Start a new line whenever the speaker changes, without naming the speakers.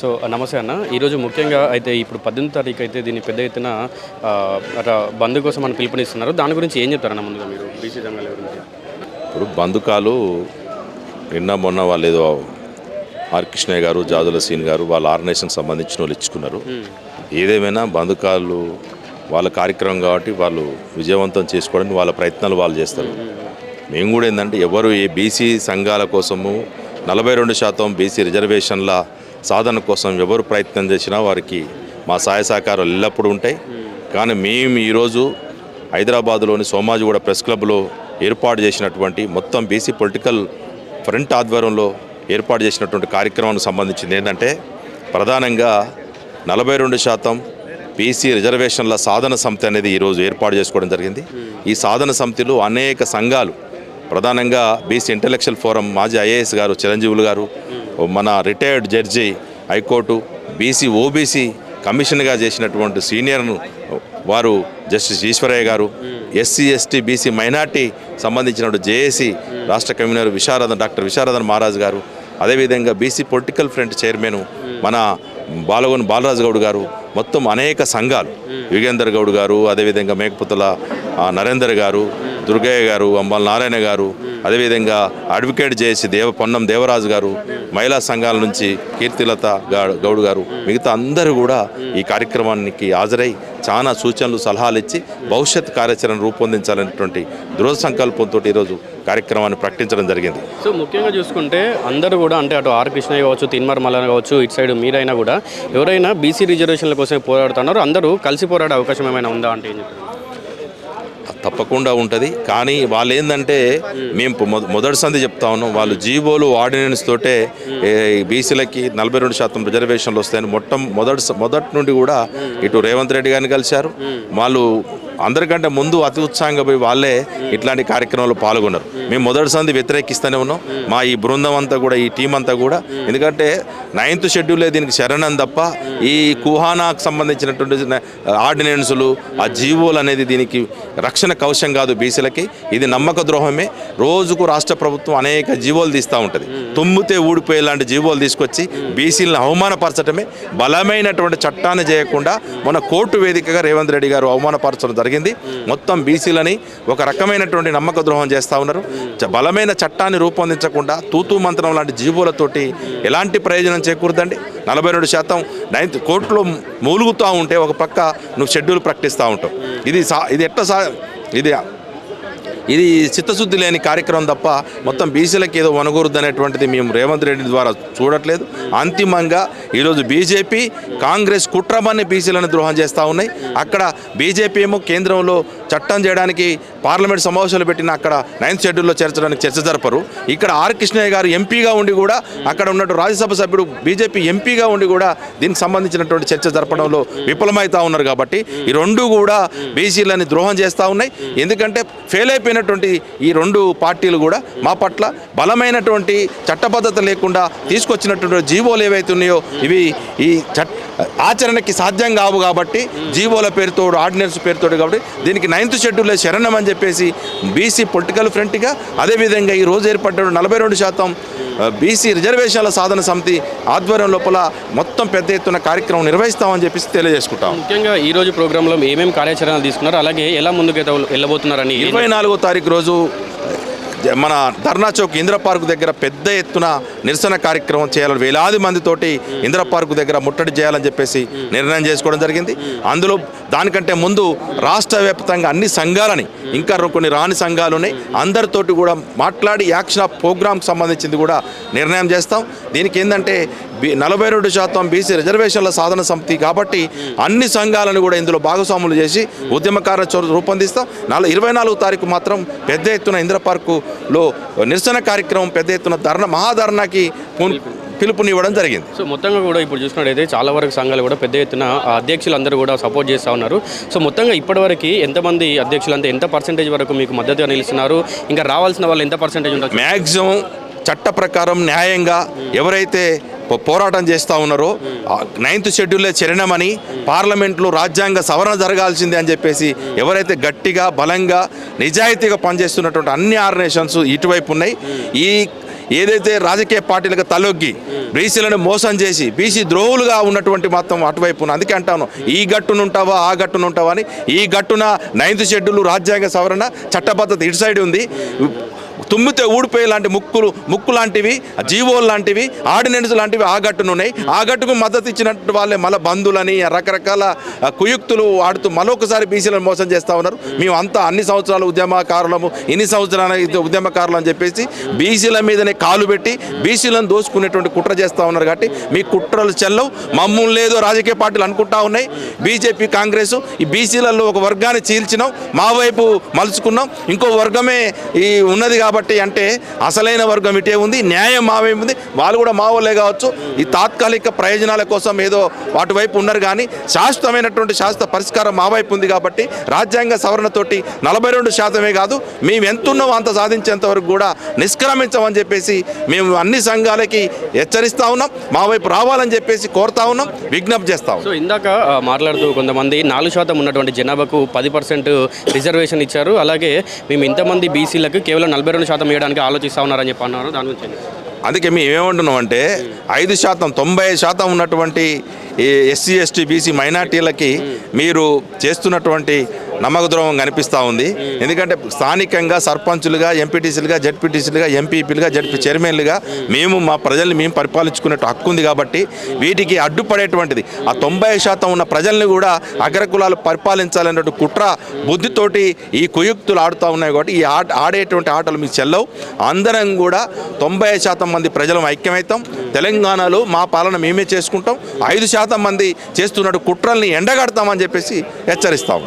So నమస్తే అన్న. ఈరోజు ముఖ్యంగా అయితే ఇప్పుడు పద్దెనిమిది తారీఖు అయితే దీన్ని పెద్ద ఎత్తున అట్లా బంద్ కోసం మనం పిలుపునిస్తున్నారు. దాని గురించి ఏం చెప్తారన్న ముందుగా మీరు? బీసీ సంఘాల గురించి.
ఇప్పుడు బంధుకాలు నిన్న మొన్న వాళ్ళు ఏదో ఆర్ కృష్ణయ్య గారు జాదుల సీన్ గారు వాళ్ళ ఆర్గనైజేషన్కి సంబంధించిన వాళ్ళు ఇచ్చుకున్నారు. ఏదేమైనా బంధుకాలు వాళ్ళ కార్యక్రమం కాబట్టి వాళ్ళు విజయవంతం చేసుకోవడానికి వాళ్ళ ప్రయత్నాలు వాళ్ళు చేస్తారు. మేము కూడా ఏంటంటే ఎవరు ఏ బీసీ సంఘాల కోసము నలభై రెండు శాతం బీసీ రిజర్వేషన్ల సాధన కోసం ఎవరు ప్రయత్నం చేసినా వారికి మా సహాయ సహకారాలు ఎల్లప్పుడూ ఉంటాయి. కానీ మేము ఈరోజు హైదరాబాద్లోని సోమాజిగూడ ప్రెస్ క్లబ్లో ఏర్పాటు చేసినటువంటి మొత్తం బీసీ పొలిటికల్ ఫ్రంట్ ఆధ్వర్యంలో ఏర్పాటు చేసినటువంటి కార్యక్రమానికి సంబంధించింది ఏంటంటే ప్రధానంగా నలభై రెండు శాతం బీసీ రిజర్వేషన్ల సాధన సమితి అనేది ఈరోజు ఏర్పాటు చేసుకోవడం జరిగింది. ఈ సాధన సమితిలో అనేక సంఘాలు ప్రధానంగా బీసీ ఇంటలెక్చువల్ ఫోరం మాజీ ఐఏఎస్ గారు చిరంజీవులు గారు మన retired judge high court BC OBC కమిషన్గా చేసినటువంటి సీనియర్ను వారు జస్టిస్ ఈశ్వరయ్య గారు ఎస్సీ ఎస్టీ బీసీ మైనార్టీ సంబంధించిన జేఏసీ రాష్ట్ర కన్వీనర్ విశారదన్ డాక్టర్ విశారదన్ మహారాజ్ గారు అదేవిధంగా బీసీ పొలిటికల్ ఫ్రంట్ చైర్మన్ మన బాలగోని బాలరాజు గౌడ్ గారు మొత్తం అనేక సంఘాలు. యుగేందర్ గౌడ్ గారు అదేవిధంగా మేకపుతల నరేందర్ గారు దుర్గయ్య గారు అంబల్ నారాయణ గారు అదేవిధంగా అడ్వకేట్ చేసి దేవ పొన్నం దేవరాజు గారు మహిళా సంఘాల నుంచి కీర్తిలత గౌడ్ గారు మిగతా అందరూ కూడా ఈ కార్యక్రమానికి హాజరై చాలా సూచనలు సలహాలు ఇచ్చి భవిష్యత్ కార్యాచరణ రూపొందించాలనేటువంటి దృఢ సంకల్పంతో ఈరోజు కార్యక్రమాన్ని ప్రకటించడం జరిగింది.
సో ముఖ్యంగా చూసుకుంటే అందరూ కూడా అంటే అటు ఆర్ కృష్ణయ్య కావచ్చు తిన్మార్ మల్లన కావచ్చు ఇటు సైడ్ మీరైనా కూడా ఎవరైనా బీసీ రిజర్వేషన్ల కోసం పోరాడుతున్నారు అందరూ కలిసి పోరాడే అవకాశం ఏమైనా ఉందా అంటే ఏం
తప్పకుండా ఉంటుంది. కానీ వాళ్ళు ఏంటంటే మేము మొదటి సంది చెప్తా ఉన్నాం వాళ్ళు జీవోలు ఆర్డినెన్స్ తోటే బీసీలకి నలభై రెండు శాతం రిజర్వేషన్లు వస్తాయని మొట్ట మొదటి మొదటి నుండి కూడా ఇటు రేవంత్ రెడ్డి గారిని కలిశారు. వాళ్ళు అందరికంటే ముందు అతి ఉత్సాహంగా పోయి వాళ్ళే ఇట్లాంటి కార్యక్రమాలు పాల్గొన్నారు. మేము మొదటి సంది వ్యతిరేకిస్తూనే ఉన్నాం. మా ఈ బృందం అంతా కూడా ఈ టీం అంతా కూడా. ఎందుకంటే నైన్త్ షెడ్యూలే దీనికి శరణం తప్ప ఈ కుహానాకు సంబంధించినటువంటి ఆర్డినెన్సులు ఆ జీవోలు అనేది దీనికి రక్షణ కవచం కాదు బీసీలకి. ఇది నమ్మక ద్రోహమే. రోజుకు రాష్ట్ర ప్రభుత్వం అనేక జీవోలు తీస్తూ ఉంటుంది. తుమ్మితే ఊడిపోయేలాంటి జీవోలు తీసుకొచ్చి బీసీలను అవమానపరచడమే బలమైనటువంటి చట్టాన్ని చేయకుండా మన కోర్టు వేదికగా రేవంత్ రెడ్డి గారు అవమానపరచడం జరిగింది. మొత్తం బీసీలని ఒక రకమైనటువంటి నమ్మక ద్రోహం చేస్తూ ఉన్నారు. చ- బలమైన చట్టాన్ని రూపొందించకుండా తూతూ మంత్రం లాంటి జీవులతోటి ఎలాంటి ప్రయోజనం చేకూరుదండి? నలభై రెండు శాతం నైన్త్ కోర్టులో మూలుగుతూ ఉంటే ఒక పక్క నువ్వు షెడ్యూల్ ప్రకటిస్తూ ఉంటావు. ఇది సా ఇది ఎట్లా సా ఇది ఇది చిత్తశుద్ధి లేని కార్యక్రమం తప్ప మొత్తం బీసీలకు ఏదో వనగూరుద్దు అనేటువంటిది మేము రేవంత్ రెడ్డి ద్వారా చూడట్లేదు. అంతిమంగా ఈరోజు బీజేపీ కాంగ్రెస్ కుట్రమని బీసీలను ద్రోహం చేస్తూ ఉన్నాయి. అక్కడ బీజేపీ ఏమో కేంద్రంలో చట్టం చేయడానికి పార్లమెంట్ సమావేశాలు పెట్టిన అక్కడ నైన్త్ షెడ్యూల్లో చేర్చడానికి చర్చ జరపరు. ఇక్కడ ఆర్ కృష్ణయ్య గారు ఎంపీగా ఉండి కూడా అక్కడ ఉన్నట్టు రాజ్యసభ సభ్యుడు బీజేపీ ఎంపీగా ఉండి కూడా దీనికి సంబంధించినటువంటి చర్చ జరపడంలో విఫలమవుతా ఉన్నారు కాబట్టి ఈ రెండు కూడా బీసీలని ద్రోహం చేస్తూ ఉన్నాయి. ఎందుకంటే ఫెయిల్ అయిపోయినటువంటి ఈ రెండు పార్టీలు కూడా మా పట్ల బలమైనటువంటి చట్టబద్ధత లేకుండా తీసుకొచ్చినటువంటి జీవోలు ఏవైతే ఉన్నాయో ఇవి ఈ చట్ ఆచరణకి సాధ్యం కావు కాబట్టి జీవోల పేరుతో ఆర్డినెన్స్ పేరుతో కాబట్టి దీనికి నైన్త్ షెడ్యూల్ శరణం అని చెప్పేసి బీసీ పొలిటికల్ ఫ్రంట్గా అదేవిధంగా ఈ రోజు ఏర్పడ్డ నలభై రెండు శాతం బీసీ రిజర్వేషన్ల సాధన సమితి ఆధ్వర్యం లోపల మొత్తం పెద్ద ఎత్తున కార్యక్రమం నిర్వహిస్తామని చెప్పేసి తెలియజేసుకుంటాం.
ముఖ్యంగా ఈ రోజు ప్రోగ్రాంలో ఏమేమి కార్యాచరణలు తీసుకున్నారు? అలాగే ఎలా ముందుకైతే వెళ్ళబోతున్నారని
ఇరవై నాలుగో తారీఖు రోజు మన ధర్నా చౌక్ ఇంద్ర పార్క్ దగ్గర పెద్ద ఎత్తున నిరసన కార్యక్రమం చేయాలని వేలాది మందితోటి ఇంద్ర పార్క్ దగ్గర ముట్టడి చేయాలని చెప్పేసి నిర్ణయం చేసుకోవడం జరిగింది. అందులో దానికంటే ముందు రాష్ట్ర వ్యాప్తంగా అన్ని సంఘాలని ఇంకా కొన్ని రాని సంఘాలు ఉన్నాయి. అందరితోటి కూడా మాట్లాడి యాక్షన్ ఆఫ్ ప్రోగ్రామ్కి సంబంధించింది కూడా నిర్ణయం చేస్తాం. దీనికి ఏంటంటే నలభై రెండు శాతం బీసీ రిజర్వేషన్ల సాధన సమితి కాబట్టి అన్ని సంఘాలను కూడా ఇందులో భాగస్వాములు చేసి ఉద్యమకార రూపొందిస్తాం. నాలుగు ఇరవై నాలుగు తారీఖు మాత్రం పెద్ద ఎత్తున ఇంద్ర పార్కులో నిరసన కార్యక్రమం పెద్ద ఎత్తున ధర్నా మహాధర్నాకి పూన్- పిలుపునివ్వడం జరిగింది.
సో మొత్తంగా కూడా ఇప్పుడు చూసినట్టయితే చాలా వరకు సంఘాలు కూడా పెద్ద ఎత్తున ఆ అధ్యక్షులు అందరూ కూడా సపోర్ట్ చేస్తూ ఉన్నారు. సో మొత్తంగా ఇప్పటివరకు ఎంతమంది అధ్యక్షులు అంతా ఎంత పర్సెంటేజ్ వరకు మీకు మద్దతుగా నిలుస్తున్నారు ఇంకా రావాల్సిన వాళ్ళు ఎంత పర్సెంటేజ్ ఉండొచ్చు
మ్యాక్సిమం చట్ట ప్రకారం న్యాయంగా ఎవరైతే పోరాటం చేస్తూ ఉన్నారో నైన్త్ షెడ్యూలే చరణమని పార్లమెంట్లో రాజ్యాంగ సవరణ జరగాల్సిందే అని చెప్పేసి ఎవరైతే గట్టిగా బలంగా నిజాయితీగా పనిచేస్తున్నటువంటి అన్ని ఆర్గనైజేషన్స్ ఇటువైపు ఉన్నాయి. ఈ ఏదైతే రాజకీయ పార్టీలకు తలొగ్గి బీసీలను మోసం చేసి బీసీ ద్రోహులుగా ఉన్నటువంటి మొత్తం అటువైపు అందుకే అంటాను ఈ గట్టునుంటావా ఆ గట్టునుంటావా అని ఈ గట్టున నైన్త్ షెడ్యూల్ రాజ్యాంగ సవరణ చట్టబద్ధత ఇటు సైడ్ ఉంది. తుమ్మితే ఊడిపోయే లాంటి ముక్కులు ముక్కు లాంటివి జీవోలు లాంటివి ఆర్డినెన్స్ లాంటివి ఆగట్టునున్నాయి ఆగట్టుకు ఉన్నాయి మద్దతు ఇచ్చినట్టు వాళ్ళే మళ్ళీ బంధులని రకరకాల కుయుక్తులు ఆడుతూ మరొకసారి బీసీలను మోసం చేస్తూ ఉన్నారు. మేము అంతా అన్ని సంవత్సరాలు ఉద్యమకారులము ఇన్ని సంవత్సరాల ఉద్యమకారులు అని చెప్పేసి బీసీల మీదనే కాలు పెట్టి బీసీలను దోసుకునేటువంటి కుట్ర చేస్తూ ఉన్నారు కాబట్టి మీ కుట్రలు చెల్లవు. మమ్మల్ని లేదో రాజకీయ పార్టీలు అనుకుంటా ఉన్నాయి. బీజేపీ కాంగ్రెస్ ఈ బీసీలలో ఒక వర్గాన్ని చీల్చినాం. మా వైపు మలుచుకున్నాం. ఇంకో వర్గమే ఈ ఉన్నది కాబట్టి అంటే అసలైన వర్గం ఇటే ఉంది న్యాయం మావే ఉంది. వాళ్ళు కూడా మా వాళ్ళే కావచ్చు. ఈ తాత్కాలిక ప్రయోజనాల కోసం ఏదో వాటి వైపు ఉన్నారు కానీ శాశ్వతమైనటువంటి శాశ్వత పరిష్కారం మా వైపు ఉంది కాబట్టి రాజ్యాంగ సవరణతోటి నలభై రెండు శాతమే కాదు మేము ఎంత అంత సాధించేంత వరకు కూడా నిష్క్రమించమని చెప్పేసి మేము అన్ని సంఘాలకి హెచ్చరిస్తా ఉన్నాం. మా వైపు రావాలని చెప్పేసి కోరుతా ఉన్నాం. విజ్ఞప్తి చేస్తా ఉన్నాం.
సో ఇందాక మాట్లాడుతూ కొంతమంది నాలుగు శాతం ఉన్నటువంటి జనాభాకు పది పర్సెంట్ రిజర్వేషన్ ఇచ్చారు. అలాగే మేము ఇంతమంది బీసీలకు కేవలం నలభై రెండు శాతం ఇవ్వడానికి ఆలోచిస్తా ఉన్నారని చెప్పి అన్నారు దాని గురించి?
అందుకే మేము ఏమంటున్నాం అంటే ఐదు శాతం తొంభై శాతం ఉన్నటువంటి ఈ ఎస్సీ ఎస్టీ బీసీ మైనార్టీలకి మీరు చేస్తున్నటువంటి నమ్మకద్రోహం కనిపిస్తూ ఉంది. ఎందుకంటే స్థానికంగా సర్పంచులుగా ఎంపీటీసీలుగా జడ్పీటీసీలుగా ఎంపీపీలుగా జడ్పీ చైర్మన్లుగా మేము మా ప్రజల్ని మేము పరిపాలించుకునే హక్కు ఉంది కాబట్టి వీటికి అడ్డుపడేటువంటిది. ఆ తొంభై శాతం ఉన్న ప్రజల్ని కూడా అగ్రకులాలు పరిపాలించాలన్నటువంటి కుట్ర బుద్ధితోటి ఈ కుయుక్తులు ఆడుతూ ఉన్నాయి కాబట్టి ఈ ఆట ఆడేటువంటి ఆటలు మీకు చెల్లవు. అందరం కూడా తొంభై శాతం మంది ప్రజలం ఐక్యమవుతాం. తెలంగాణలో మా పాలన మేమే చేసుకుంటాం. ఐదు శాతం మంది చేస్తున్నట్టు కుట్రల్ని ఎండగడతామని చెప్పేసి హెచ్చరిస్తాము